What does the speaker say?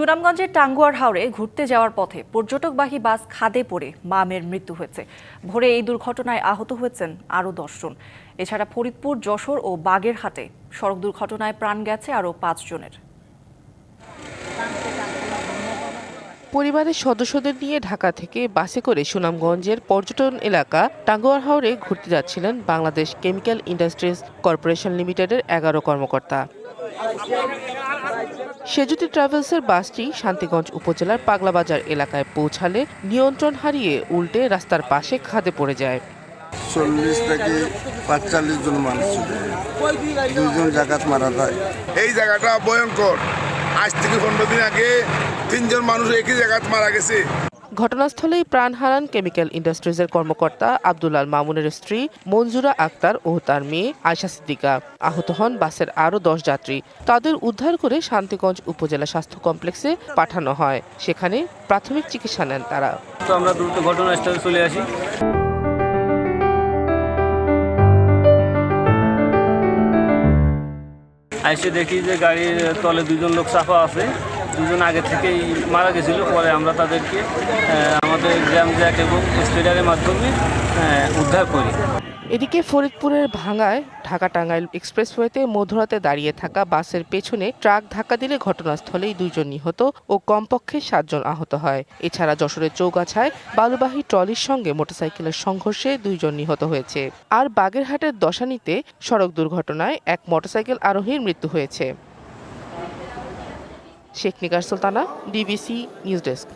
সুনামগঞ্জের টাঙ্গুয়ার হাওড়ে ঘুরতে যাওয়ার পথে পর্যটকবাহী বাস খাদে পড়ে মামের মৃত্যু হয়েছে। ভোরে এই দুর্ঘটনায় আহত হয়েছেন আরও দশজন। এছাড়া ফরিদপুর, যশোর ও বাগেরহাটে সড়ক দুর্ঘটনায় প্রাণ গেছে আরও পাঁচজনের। পরিবারের সদস্যদের নিয়ে ঢাকা থেকে বাসে করে সুনামগঞ্জের পর্যটন এলাকা টাঙ্গুয়ার হাওরে ঘুরতে যাচ্ছিলেন বাংলাদেশ কেমিক্যাল ইন্ডাস্ট্রিজ কর্পোরেশন লিমিটেডের এগারো কর্মকর্তা। সেজুতি ট্রাভেলসের বাসটি শান্তিগঞ্জ উপজেলার পাগলাবাজার এলাকায় পৌঁছালে নিয়ন্ত্রণ হারিয়ে উল্টে রাস্তার পাশে খাদে পড়ে যায়। চল্লিশ থেকে পাঁচচল্লিশ জন মানুষ ছিল দুইজন জায়গাত মারা যায়। এই জায়গাটা ভয়ঙ্কর। আজ থেকে পনেরো দিন আগে তিনজন মানুষ একই জায়গায় মারা গেছে। ঘটনাস্থলেই প্রাণ হারান কেমিক্যাল ইন্ডাস্ট্রিজের কর্মকর্তা আব্দুলাল মামুনের স্ত্রী মঞ্জুরা আক্তার ও তার মেয়ে আয়শা সিদ্দিকা। আহত হন বাসের আরও দশ যাত্রী। তাদের উদ্ধার করে শান্তিগঞ্জ উপজেলা স্বাস্থ্য কমপ্লেক্সে পাঠানো হয়। সেখানে প্রাথমিক চিকিৎসা নেন তারা। তো আমরা দ্রুত ঘটনাস্থলে চলে আসি। আইসে দেখি যে গাড়ির তলে দুজন লোক চাপা আছে। দুজন আগে থেকেই মারা গেছিল, পরে আমরা তাদেরকে আমাদের জ্যাম জ্যাক এবং স্টেডারের মাধ্যমে উদ্ধার করি। এদিকে ফরিদপুরের ভাঙায় ঢাকা টাঙ্গাইল এক্সপ্রেসওয়েতে মধ্যরাতে দাঁড়িয়ে থাকা বাসের পেছনে ট্রাক ধাক্কা দিলে ঘটনাস্থলেই দুইজন নিহত ও কমপক্ষে সাতজন আহত হয়। এছাড়া যশোরের চৌগাছায় বালুবাহী ট্রলির সঙ্গে মোটরসাইকেলের সংঘর্ষে দুইজন নিহত হয়েছে। আর বাগেরহাটের দশানিতে সড়ক দুর্ঘটনায় এক মোটরসাইকেল আরোহীর মৃত্যু হয়েছে। Sheikh Nigar Sultana DBC news desk